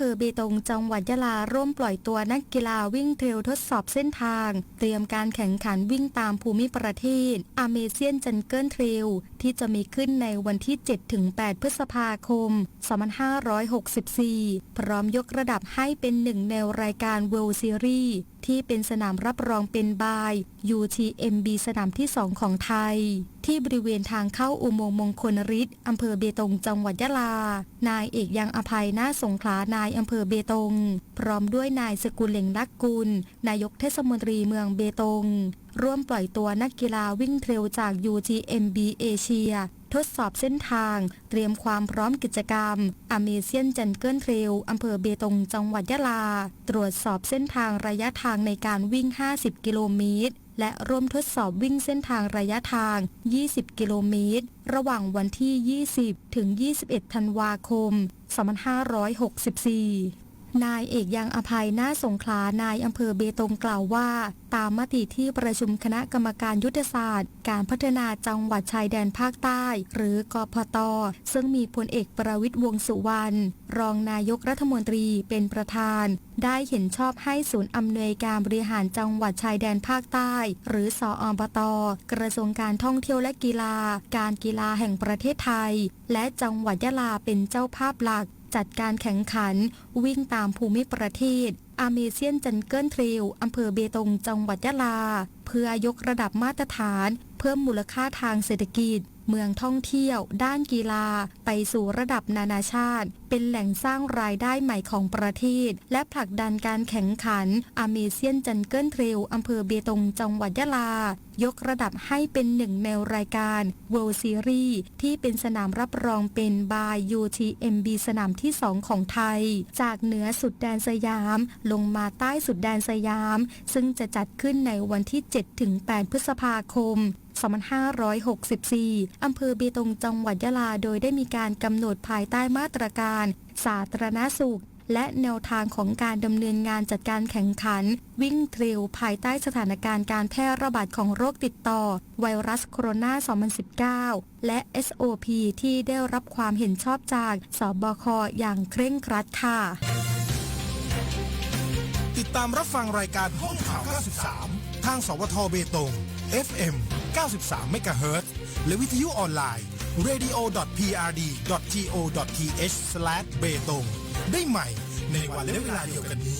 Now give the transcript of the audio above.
เภอเบตงจังหวัดยะลาร่วมปล่อยตัวนักกีฬาวิ่งเทรลทดสอบเส้นทาง เตรียมการแข่งขันวิ่งตามภูมิประเทศอเมเซียนจันเกิลเทรลที่จะมีขึ้นในวันที่ 7-8 พฤษภาคม 2564 พร้อมยกระดับให้เป็นหนึ่งในรายการ World Series ที่เป็นสนามรับรองเป็นบาย UTMB สนามที่ 2 ของไทย ที่บริเวณทางเข้าอุโมงค์มงคลฤทธิ์อำเภอเบตงจังหวัดยะลา นายเอกยังอภัยนาสงขลานายอำเภอเบตง พร้อมด้วยนายสกุลเหล่งลักกุล นายกเทศมนตรีเมืองเบตง ร่วมปล่อยตัวนักกีฬาวิ่งเทรลจาก UTMB เอเชียทดสอบเส้นทาง เตรียมความพร้อมกิจกรรม อเมเซียนจันเกิลเทรลอำเภอเบตง จังหวัดยะลา ตรวจสอบเส้นทางระยะทางในการวิ่ง 50 กิโลเมตร และร่วมทดสอบวิ่งเส้นทางระยะทาง 20 กิโลเมตร ระหว่างวันที่ 20 ถึง 21 ธันวาคม 2564 นายเอกยังอภัยนาสงขลานายอำเภอเบตงกล่าวว่า ตามมติที่ประชุมคณะกรรมการยุทธศาสตร์ การพัฒนาจังหวัดชายแดนภาคใต้ หรือกพต ซึ่งมีพลเอกประวิตยวงสุวรรณรองนายกรัฐมนตรีเป็นประธาน ได้เห็นชอบให้ศูนย์อำนวยการบริหารจังหวัดชายแดนภาคใต้ หรือสออบต กระทรวงการท่องเที่ยวและกีฬา การกีฬาแห่งประเทศไทย และจังหวัดยะลาเป็นเจ้าภาพหลัก จัดการแข่งขัน วิ่งตามภูมิประเทศอาเมเซียนจันเกิลเทรลอำเภอเบตงจังหวัดยะลา เพื่อยกระดับมาตรฐาน เพิ่มมูลค่าทางเศรษฐกิจ เมืองท่องเที่ยว ด้านกีฬา ไปสู่ระดับนานาชาติ เป็นแหล่งสร้างรายได้ใหม่ของประเทศ และผลักดันการแข่งขันอาเมเซียนจันเกิลเทรลอำเภอเบตงจังหวัดยะลา ยกระดับให้เป็นหนึ่งในรายการ World Series ที่เป็นสนามรับรองเป็นบาย UTMB สนามที่ 2 ของไทย จากเหนือสุดแดนสยาม ลงมาใต้สุดแดนสยาม ซึ่งจะจัดขึ้นในวันที่ 7-8 พฤษภาคม 2564 อำเภอเบตงจังหวัดยะลา โดยได้มีการกำหนดภายใต้มาตรการ สาธารณสุข และแนวทางของการดำเนินงานจัดการแข่งขัน วิ่งเทรลภายใต้สถานการณ์การแพร่ระบาดของโรคติดต่อ ไวรัสโคโรนา 2019 และ SOP ที่ได้รับความเห็นชอบจากสบคอย่างเคร่งครัดค่ะติดตามรับฟังรายการห้องข่าว 93 ทางสวทเบตง FM 93 MHz และวิทยุออนไลน์ radio.prd.go.th เบตงได้ใหม่ในวันและเวลาเดียวกันนี้